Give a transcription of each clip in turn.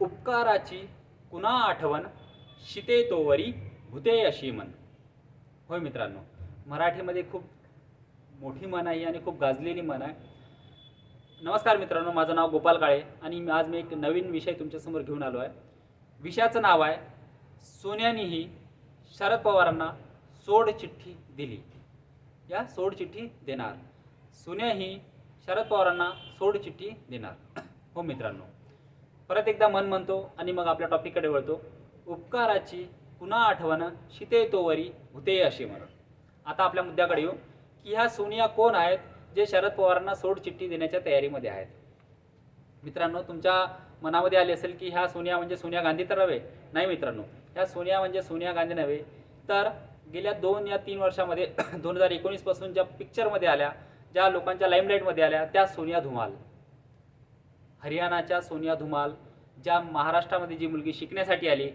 उपकाराची कुणा आठवण? शिते तोवरी भूते अशी मन. होय मित्रांनो मराठीमध्ये खूप मोठी मन आहे आणि खूप गाजलेली मन आहे. नमस्कार मित्रांनो माझं नाव गोपाल काळे आणि मी- आज मी एक नवीन विषय तुमच्यासमोर घेऊन आलो आहे. विषयाचं नाव आहे सोन्यानीही शरद पवारांना सोड चिठ्ठी दिली. या सोड चिठ्ठी देणार. सोन्याही शरद पवारांना सोड चिठ्ठी देणार. हो मित्रांनो परत एकदा मन म्हणतो आणि मग आपल्या टॉपिककडे वळतो. उपकाराची पुन्हा आठवण शिते तोवरी हुते अशी म्हणून. आता आपल्या मुद्द्याकडे येऊ. की ह्या सोनिया कोण आहेत? जे शरद पवारांना सोड चिठ्ठी देण्याच्या तयारीमध्ये आहेत. मित्रांनो तुमच्या मनामध्ये आले असेल की ह्या सोनिया म्हणजे सोनिया गांधी तर नव्हे. नाही मित्रांनो ह्या सोनिया म्हणजे सोनिया गांधी नव्हे. तर गेल्या दोन या तीन वर्षामध्ये दोन हजार एकोणीसपासून ज्या पिक्चरमध्ये आल्या ज्या लोकांच्या लाईमलाईटमध्ये आल्या त्या सोनिया धुमाल. हरियाणाच्या सोनिया धुमाल ज्या महाराष्ट्रामध्ये जी मुलगी शिकण्यासाठी आली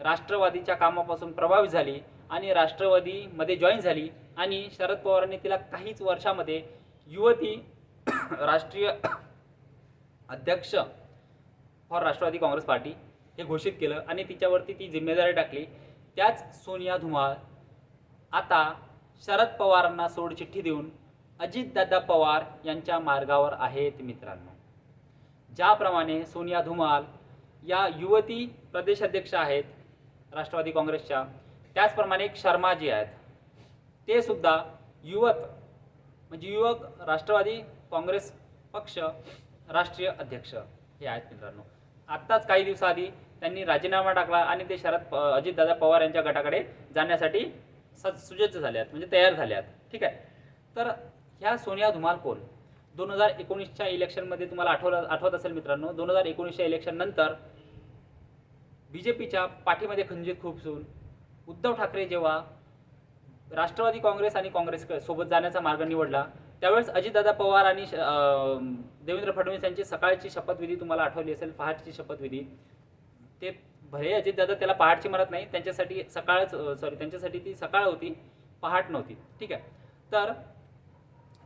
राष्ट्रवादीच्या कामापासून प्रभावित झाली आणि राष्ट्रवादीमध्ये जॉईन झाली आणि शरद पवारांनी तिला काहीच वर्षामध्ये युवती राष्ट्रीय अध्यक्ष फॉर राष्ट्रवादी काँग्रेस पार्टी हे घोषित केलं आणि तिच्यावरती ती जिम्मेदारी टाकली. त्याच सोनिया धुमाळ आता शरद पवारांना सोडचिठ्ठी देऊन अजितदादा पवार यांच्या मार्गावर आहेत मित्रांनो. ज्याप्रमाणे सोनिया धुमाल या युवती प्रदेशाध्यक्ष आहेत राष्ट्रवादी काँग्रेसच्या त्याचप्रमाणे एक शर्माजी आहेत. ते सुद्धा युवक म्हणजे युवक राष्ट्रवादी काँग्रेस पक्ष राष्ट्रीय अध्यक्ष हे आहेत मित्रांनो. आत्ताच काही दिवसाआधी त्यांनी राजीनामा टाकला आणि ते शरद प अजितदादा पवार यांच्या गटाकडे जाण्यासाठी स सुसज्ज झाले आहेत म्हणजे तयार झाले आहेत. ठीक आहे. तर ह्या सोनिया धुमाल कोण? दोन हजार एकोणीसच्या इलेक्शनमध्ये तुम्हाला आठवलं आठवत असेल मित्रांनो दोन हजार एकोणीसच्या इलेक्शननंतर बी जे पीच्या पाठीमध्ये खंजीर खुपसून उद्धव ठाकरे जेव्हा राष्ट्रवादी काँग्रेस आणि काँग्रेस सोबत जाण्याचा मार्ग निवडला त्यावेळेस अजितदादा पवार आणि श- देवेंद्र फडणवीस यांची सकाळची शपथविधी तुम्हाला आठवली असेल पहाटची शपथविधी. ते भले अजितदादा त्याला पहाटची म्हणत नाही त्यांच्यासाठी सकाळच सॉरी त्यांच्यासाठी ती सकाळ होती पहाट नव्हती. ठीक आहे. तर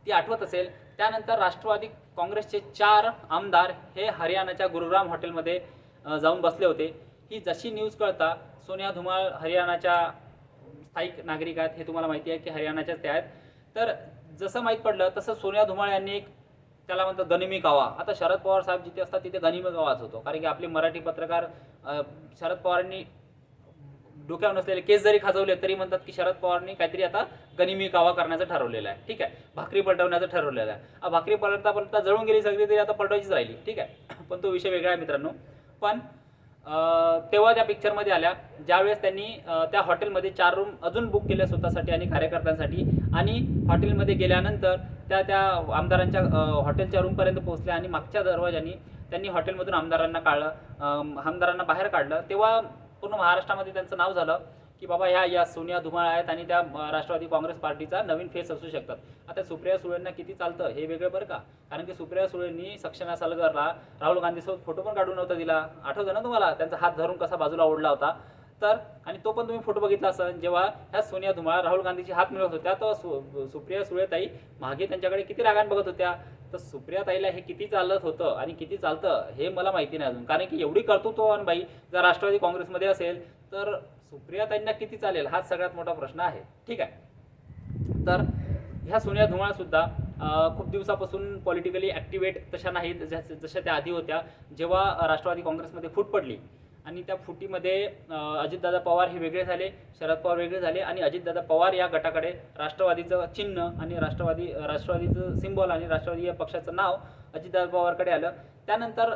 ती आठवत असेल त्यानंतर राष्ट्रवादी काँग्रेसचे चार आमदार हे हरियाणाच्या गुरुग्राम हॉटेलमध्ये जाऊन बसले होते. ही जशी न्यूज कळता सोनिया धुमाळ हरियाणाच्या स्थायिक नागरिक आहेत हे तुम्हाला माहिती आहे की हरियाणाच्याच त्या आहेत. तर जसं माहीत पडलं तसं सोनिया धुमाळ यांनी एक त्याला म्हणतात गनिमी गावा. आता शरद पवार साहेब जिथे असतात तिथे गनिमी गावाच होतो. कारण की आपले मराठी पत्रकार शरद पवारांनी डोक्यावर नसलेले केस जरी खाजवले तरी म्हणतात की शरद पवारांनी काहीतरी आता गनिमी कावा करण्याचं ठरवलेलं आहे. ठीक आहे? भाकरी पलटवण्याचं ठरवलेलं आहे. भाकरी पलटता पलटता जळून गेली सगळी तरी आता पलटवायचीच राहिली. ठीक आहे? पण तो विषय वेगळा आहे मित्रांनो. पण तेव्हा त्या पिक्चरमध्ये आल्या ज्यावेळेस त्यांनी त्या हॉटेलमध्ये चार रूम अजून बुक केल्या स्वतःसाठी आणि कार्यकर्त्यांसाठी आणि हॉटेलमध्ये गेल्यानंतर त्या त्या आमदारांच्या हॉटेलच्या रूमपर्यंत पोहोचल्या आणि मागच्या दरवाजाने त्यांनी हॉटेलमधून आमदारांना काढलं आमदारांना बाहेर काढलं. तेव्हा पूर्ण महाराष्ट्रामध्ये त्यांचं नाव झालं की बाबा ह्या या सोनिया धुमाळ आहेत आणि त्या राष्ट्रवादी काँग्रेस पार्टीचा नवीन फेस असू शकतात. आता सुप्रिया सुळेंना किती चालतं हे वेगळं बरं का? कारण की सुप्रिया सुळेंनी सक्षना सालगरला राहुल गांधीसोबत फोटो पण काढून नव्हता दिला. आठवतं ना तुम्हाला? त्यांचा हात धरून कसा बाजूला ओढला होता? तर आणि तो पण तुम्ही फोटो बघितला असेल जेव्हा ह्या सोनिया धुमाळ राहुल गांधीची हात मिळवत होत्या तर सु सुप्रिया सुळेताई मागे त्यांच्याकडे किती रागान बघत होत्या? तर सुप्रिया ताईला हे किती चालत होतं आणि किती चालतं हे मला माहिती नाही अजून. कारण की एवढी कर्तृत्ववान बाई जर राष्ट्रवादी काँग्रेसमध्ये असेल तर सुप्रिया ताईंना किती चालेल? हाच सगळ्यात मोठा प्रश्न आहे. ठीक आहे. तर ह्या सोनिया धुमाळसुद्धा खूप दिवसापासून पॉलिटिकली ॲक्टिवेट तशा नाहीत जशा त्या आधी होत्या. जेव्हा राष्ट्रवादी काँग्रेसमध्ये फूट पडली आणि त्या फुटीमध्ये अजितदादा पवार हे वेगळे झाले शरद पवार वेगळे झाले आणि अजितदादा पवार या गटाकडे राष्ट्रवादीचं चिन्ह आणि राष्ट्रवादी राष्ट्रवादीचं सिम्बॉल आणि राष्ट्रवादी या पक्षाचं नाव अजितदादा पवारकडे आलं. त्यानंतर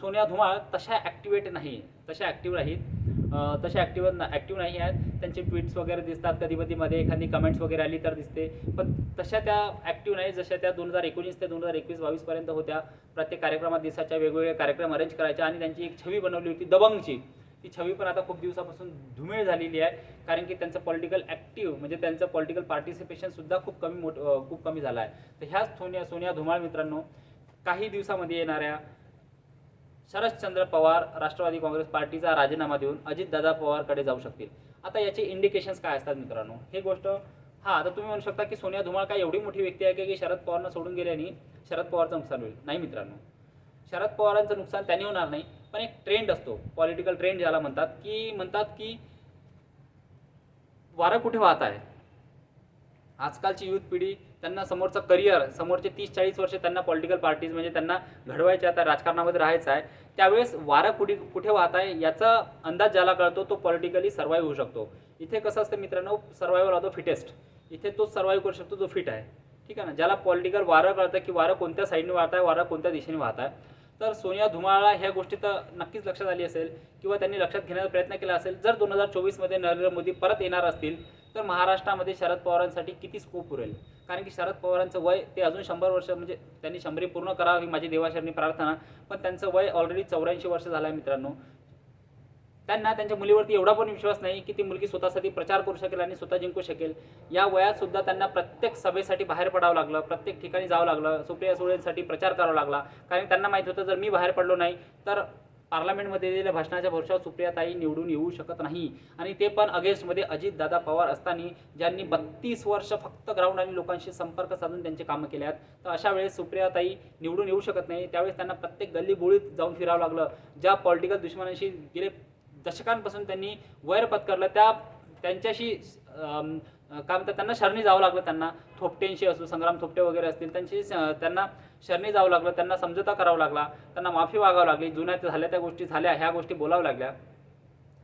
सोनिया धुमाळ तशा ॲक्टिवेट नाही तशा ॲक्टिव्ह राहील. तसे तशा ॲक्टिव्ह ॲक्टिव्ह नाही आहेत. त्यांचे ट्विट्स वगैरे दिसतात. कधी मध्ये एखादी कमेंट्स वगैरे आली तर दिसते. पण तशा त्या ॲक्टिव्ह नाही. जशा त्या दोन हजार एकोणीस ते दोन हजार एकवीस बावीसपर्यंत होत्या. प्रत्येक कार्यक्रमात दिवसाच्या वेगवेगळे कार्यक्रम अरेंज करायच्या आणि त्यांची एक छवी बनवली होती दबंगची. ती छवी पण आता खूप दिवसापासून धुमेळ झालेली आहे. कारण की त्यांचं पॉलिटिकल ॲक्टिव्ह म्हणजे त्यांचं पॉलिटिकल पार्टिसिपेशनसुद्धा खूप कमी मोठ खूप कमी झालं आहे. तर ह्याच सोनिया सोनिया धुमाळ मित्रांनो काही दिवसामध्ये येणाऱ्या शरदचंद्र पवार राष्ट्रवादी काँग्रेस पार्टीचा राजीनामा देऊन अजितदादा पवारकडे जाऊ शकतील. आता याचे इंडिकेशन्स काय असतात मित्रांनो? हे गोष्ट हां आता तुम्ही म्हणू शकता की सोनिया धुमाळ काय एवढी मोठी व्यक्ती आहे की शरद पवारनं सोडून गेल्याने शरद पवारचं नुकसान होईल. नाही मित्रांनो. शरद पवारांचं नुकसान त्यांनी होणार नाही पण एक ट्रेंड असतो. पॉलिटिकल ट्रेंड ज्याला म्हणतात की म्हणतात की वारं कुठे वाहत आहे? आजकालची युथ पिढी त्यांना समोरचं करिअर समोरचे तीस चाळीस वर्ष त्यांना पॉलिटिकल पार्टीज म्हणजे त्यांना घडवायचे आता राजकारणामध्ये राहायचं आहे. त्यावेळेस वारं कुठे कुठे वाहत आहे याचा अंदाज ज्याला कळतो तो पॉलिटिकली सर्वाईव्ह होऊ शकतो. इथे कसं असतं मित्रांनो सर्वायवल ऑफ द फिटेस्ट इथे तो सर्वाईव्ह करू शकतो जो फिट आहे. ठीक आहे ना? ज्याला पॉलिटिकल वारं कळतं की वारं कोणत्या साईडने वाहत आहे वारं कोणत्या दिशेने वाहत आहे. तर सोनिया धुमाळा ह्या गोष्टी तर नक्कीच लक्षात आली असेल किंवा त्यांनी लक्षात घेण्याचा प्रयत्न केला असेल. जर दोन हजार चोवीसमध्ये नरेंद्र मोदी परत येणार असतील तर महाराष्ट्रामध्ये शरद पवारांसाठी किती स्कोप उरेल? कारण की शरद पवारांचं वय ते अजून शंभर वर्ष म्हणजे त्यांनी शंभरी पूर्ण करावं ही माझी देवाशरणी प्रार्थना. पण त्यांचं वय ऑलरेडी चौऱ्याऐंशी वर्ष झालं आहे मित्रांनो. त्यांना त्यांच्या मुलीवरती एवढा पण विश्वास नाही की ती मुलगी स्वतःसाठी प्रचार करू शकेल आणि स्वतः जिंकू शकेल. या वयात सुद्धा त्यांना प्रत्येक सभेसाठी बाहेर पडावं लागलं प्रत्येक ठिकाणी जावं लागलं सुप्रिया सुळेंसाठी प्रचार करावा लागला. कारण त्यांना माहीत होतं जर मी बाहेर पडलो नाही तर पार्लमेंटमध्ये दिलेल्या भाषणाच्या भरोशावर सुप्रियाताई निवडून येऊ शकत नाही. आणि ते पण अगेन्स्टमध्ये अजितदादा पवार असताना ज्यांनी बत्तीस वर्ष फक्त ग्राउंड आणि लोकांशी संपर्क साधून त्यांचे कामं केले आहेत. तर अशा वेळेस सुप्रियाताई निवडून येऊ शकत नाही. त्यावेळेस त्यांना प्रत्येक गल्लीबोळीत जाऊन फिरावं लागलं. ज्या पॉलिटिकल दुश्मनांशी गेले दशकांपासून त्यांनी वैर पत्करलं त्या त्यांच्याशी काय म्हणतात त्यांना शरणी जावं लागलं त्यांना. थोपटेंशी असू संग्राम थोपटे वगैरे असतील त्यांची त्यांना शरणी जावं लागलं त्यांना समझोता करावा लागला त्यांना माफी मागावं लागली जुन्या झाल्या त्या गोष्टी झाल्या ह्या गोष्टी बोलाव्या लागल्या.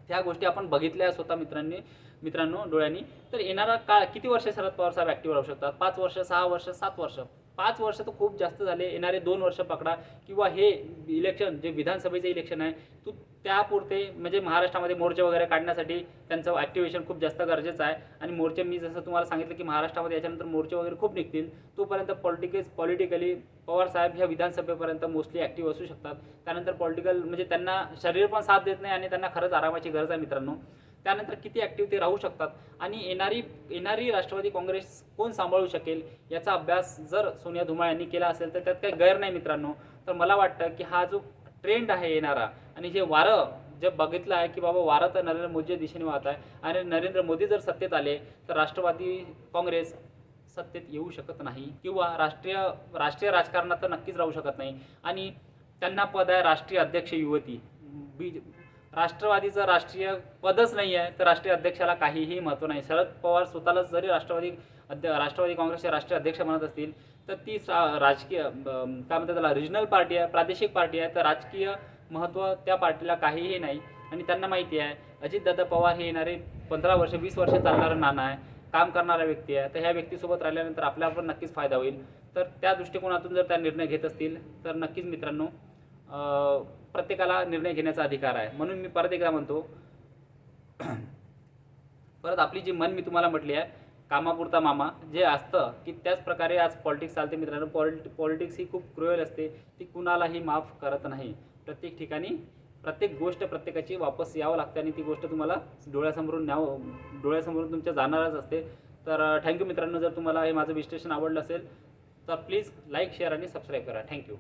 त्या गोष्टी आपण बघितल्या स्वतः मित्रांनी मित्रांनो डोळ्यांनी. तर येणारा काळ किती वर्ष शरद पवार साहेब ॲक्टिव्ह राहू शकतात? पाच वर्ष सहा वर्ष सात वर्ष? पाच वर्ष तर खूप जास्त झाले. येणारे दोन वर्ष पकडा. किंवा हे इलेक्शन जे विधानसभेचं इलेक्शन आहे तू त्यापुरते म्हणजे महाराष्ट्रामध्ये मोर्चे वगैरे काढण्यासाठी त्यांचं ॲक्टिवेशन खूप जास्त गरजेचं आहे. आणि मोर्चे मी जसं तुम्हाला सांगितलं की महाराष्ट्रामध्ये याच्यानंतर मोर्चे वगैरे खूप निघतील तोपर्यंत पॉलिटिकल पॉलिटिकली पवारसाहेब ह्या विधानसभेपर्यंत मोस्टली ॲक्टिव्ह असू शकतात. त्यानंतर पॉलिटिकल म्हणजे त्यांना शरीर पण साथ देत नाही आणि त्यांना खरंच आरामाची गरज आहे मित्रांनो. त्यानंतर किती ॲक्टिव्ह ते राहू शकतात. आणि येणारी येणारी राष्ट्रवादी काँग्रेस कोण सांभाळू शकेल याचा अभ्यास जर सोनिया धुमाळ यांनी केला असेल तर त्यात काही गैर नाही मित्रांनो. तर मला वाटतं की हा जो ट्रेंड आहे येणारा. आणि जे वारं जे बघितलं आहे की बाबा वारं तर नरेंद्र मोदीच्या दिशेने वाहत आहे आणि नरेंद्र मोदी जर सत्तेत आले तर राष्ट्रवादी काँग्रेस सत्तेत येऊ शकत नाही किंवा राष्ट्रीय राष्ट्रीय राजकारणात तर नक्कीच राहू शकत नाही. आणि त्यांना पद आहे राष्ट्रीय अध्यक्ष युवती. बी राष्ट्रवादीचं राष्ट्रीय पदच नाही आहे तर राष्ट्रीय अध्यक्षाला काहीही महत्त्व नाही. शरद पवार स्वतःलाच जरी राष्ट्रवादी अध्य राष्ट्रवादी काँग्रेसचे राष्ट्रीय अध्यक्ष म्हणत असतील तर ती सा- राजकीय काय म्हणतात त्याला रिजनल पार्टी आहे प्रादेशिक पार्टी आहे तर राजकीय महत्त्व त्या पार्टीला काहीही नाही. आणि त्यांना माहिती आहे अजितदादा पवार हे येणारे पंधरा वर्ष वीस वर्ष चालणारं नाणं आहे काम करणारा व्यक्ती आहे. तर ह्या व्यक्तीसोबत राहिल्यानंतर आपल्याला पण नक्कीच फायदा होईल. तर त्या दृष्टिकोनातून जर त्या निर्णय घेत असतील तर नक्कीच मित्रांनो प्रत्येकाला निर्णय घेण्याचा अधिकार आहे. म्हणून मी परत एकदा म्हणतो परत आपली जी मन मी तुम्हाला म्हटली आहे कामापुरता मामा जे असतं की त्याच प्रकारे आज पॉलिटिक्स चालते मित्रांनो. पॉलिट पॉलिटिक्स ही खूप क्रुएल असते. ती कुणालाही माफ करत नाही. प्रत्येक ठिकाणी प्रत्येक गोष्ट प्रत्येकाची वापस यावं लागते आणि ती गोष्ट तुम्हाला डोळ्यासमोरून न्यावं डोळ्यासमोरून तुमच्या जाणारच असते. तर थँक्यू मित्रांनो. जर तुम्हाला हे माझं विश्लेषण आवडलं असेल तर प्लीज लाईक शेअर आणि सबस्क्राईब करा. Thank you